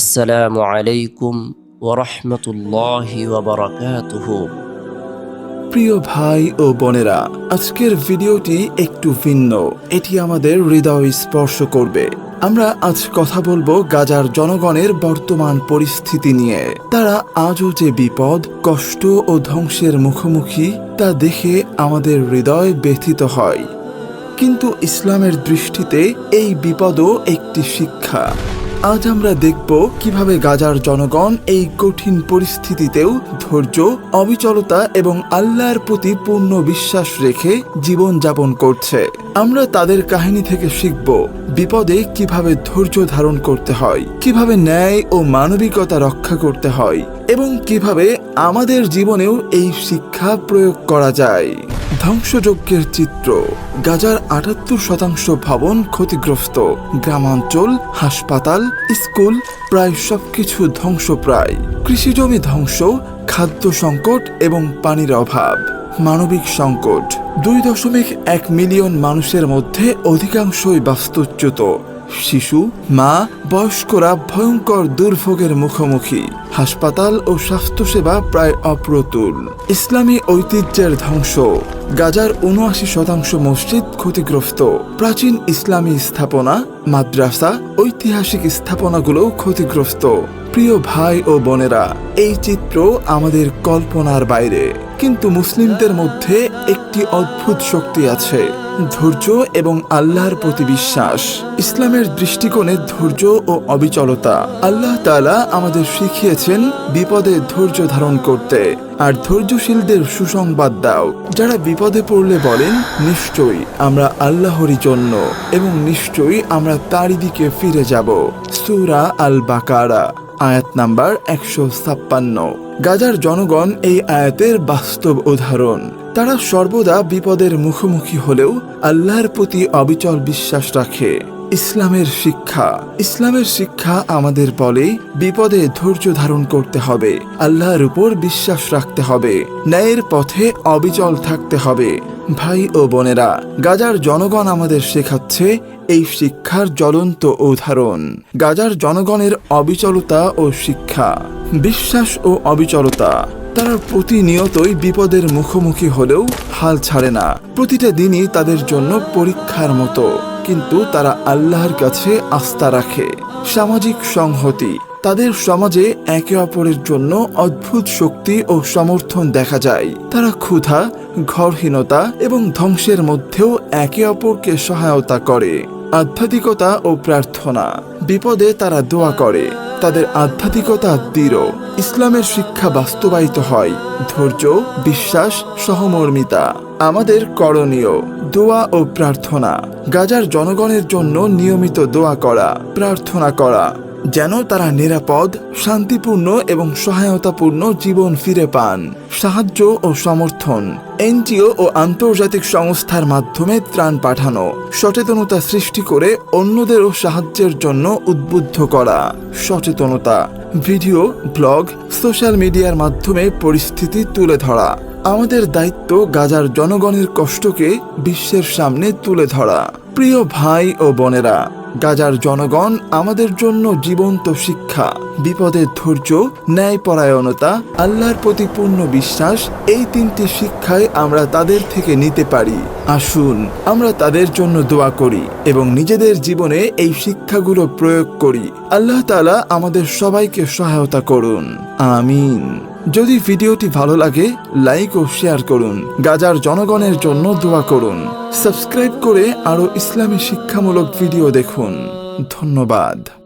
আসসালামু আলাইকুম ওরহমতুল্লাহ ওবরাকাতুহ। প্রিয় ভাই ও বোনেরা, আজকের ভিডিওটি একটু ভিন্ন। এটি আমাদের হৃদয় স্পর্শ করবে। আমরা আজ কথা বলব গাজার জনগণের বর্তমান পরিস্থিতি নিয়ে। তারা আজও যে বিপদ, কষ্ট ও ধ্বংসের মুখোমুখি, তা দেখে আমাদের হৃদয় ব্যথিত হয়। কিন্তু ইসলামের দৃষ্টিতে এই বিপদও একটি শিক্ষা। আজ আমরা দেখব কীভাবে গাজার জনগণ এই কঠিন পরিস্থিতিতেও ধৈর্য, অবিচলতা এবং আল্লাহর প্রতি পূর্ণ বিশ্বাস রেখে জীবন যাপন করছে। আমরা তাদের কাহিনী থেকে শিখব বিপদে কীভাবে ধৈর্য ধারণ করতে হয়, কীভাবে ন্যায় ও মানবিকতা রক্ষা করতে হয় এবং কীভাবে আমাদের জীবনেও এই শিক্ষা প্রয়োগ করা যায়। ধ্বংসযজ্ঞের চিত্র। গাজার আটাত্তর শতাংশ ভবন ক্ষতিগ্রস্ত। গ্রামাঞ্চল, হাসপাতাল, স্কুল প্রায় সবকিছু ধ্বংসপ্রায়। কৃষিজমি ধ্বংস, খাদ্য সংকট এবং পানির অভাব। মানবিক সংকট। দুই দশমিক এক মিলিয়ন মানুষের মধ্যে অধিকাংশই বাস্তুচ্যুত। শিশু, মা, বয়স্করা ভয়ঙ্কর দুর্ভোগের মুখোমুখি। হাসপাতাল ও স্বাস্থ্যসেবা প্রায় অপ্রতুল। ইসলামী ঐতিহ্যের ধ্বংস। গাজার উনআশি শতাংশ মসজিদ ক্ষতিগ্রস্ত। প্রাচীন ইসলামী স্থাপনা, মাদ্রাসা, ঐতিহাসিক স্থাপনাগুলো ক্ষতিগ্রস্ত। প্রিয় ভাই ও বোনেরা, এই চিত্র আমাদের কল্পনার বাইরে। কিন্তু মুসলিমদের মধ্যে একটি অদ্ভুত শক্তি আছে, ধৈর্য এবং আল্লাহর প্রতি বিশ্বাস। ইসলামের দৃষ্টিকোণে ধৈর্য ও অবিচলতা। আল্লাহ তাআলা আমাদের শিখিয়েছেন বিপদে ধৈর্য ধারণ করতে, আর ধৈর্যশীলদের সুসংবাদ দাও। যারা বিপদে পড়লে বলেন, নিশ্চয়ই আমরা আল্লাহরই জন্য এবং নিশ্চয়ই আমরা তারই দিকে ফিরে যাব। সুরা আল বাকারা আয়াত নাম্বার একশো ছাপ্পান্ন। গাজার জনগণ এই আয়াতের বাস্তব উদাহরণ। তারা সর্বদা বিপদের মুখোমুখি হলেও আল্লাহর প্রতি অবিচল বিশ্বাস রাখে। ইসলামের শিক্ষা। ইসলামের শিক্ষা আমাদের বলে বিপদে ধৈর্য ধারণ করতে হবে। আল্লাহর উপর বিশ্বাস রাখতে হবে। ন্যায়ের পথে অবিচল থাকতে হবে। ভাই ও বোনেরা, গাজার জনগণ আমাদের শেখাচ্ছে এই শিক্ষার জ্বলন্ত উদাহরণ। গাজার জনগণের অবিচলতা ও শিক্ষা, বিশ্বাস ও অবিচলতা। তারা প্রতিনিয়তই বিপদের মুখোমুখি হলেও হাল ছাড়ে না। প্রতিটা দিনই তাদের জন্য পরীক্ষার মতো, কিন্তু তারা আল্লাহর কাছে আস্থা রাখে। সামাজিক সংহতি, তাদের সমাজে একে অপরের জন্য অদ্ভুত শক্তি ও সমর্থন দেখা যায়। তারা ক্ষুধা, ঘরহীনতা এবং ধ্বংসের মধ্যেও একে অপরকে সহায়তা করে। আধ্যাত্মিকতা ও প্রার্থনা। বিপদে তারা দোয়া করে। তাদের আধ্যাত্মিকতা দৃঢ়। ইসলামের শিক্ষা বাস্তবায়িত হয়। ধৈর্য, বিশ্বাস, সহমর্মিতা আমাদের করণীয়। দোয়া ও প্রার্থনা। গাজার জনগণের জন্য নিয়মিত দোয়া করা, প্রার্থনা করা। যেন তারা নিরাপদ, শান্তিপূর্ণ এবং সহায়তাপূর্ণ জীবন ফিরে পান। সাহায্য ও সমর্থন, এনজিও ও আন্তর্জাতিক সংস্থার মাধ্যমে ত্রাণ পাঠানো, সচেতনতা সৃষ্টি করে অন্যদেরও সাহায্যের জন্য উদ্বুদ্ধ করা। সচেতনতা, ভিডিও, ব্লগ, সোশ্যাল মিডিয়ার মাধ্যমে পরিস্থিতি তুলে ধরা। আমাদের দায়িত্ব গাজার জনগণের কষ্টকে বিশ্বের সামনে তুলে ধরা। প্রিয় ভাই ও বোনেরা গাজার জনগণ আমাদের জন্য জীবন্ত শিক্ষা, বিপদের ধৈর্য, ন্যায়পরায়ণতা, আল্লাহর প্রতি পূর্ণ বিশ্বাস, এই তিনটি শিক্ষায় আমরা তাদের থেকে নিতে পারি। আসুন, আমরা তাদের জন্য দোয়া করি এবং নিজেদের জীবনে এই শিক্ষাগুলো প্রয়োগ করি। আল্লাহ তালা আমাদের সবাইকে সহায়তা করুন। আমিন। যদি ভিডিওটি ভালো লাগে, লাইক ও শেয়ার করুন। গাজার জনগণের জন্য দোয়া করুন। সাবস্ক্রাইব করে আরও ইসলামী শিক্ষামূলক ভিডিও দেখুন। ধন্যবাদ।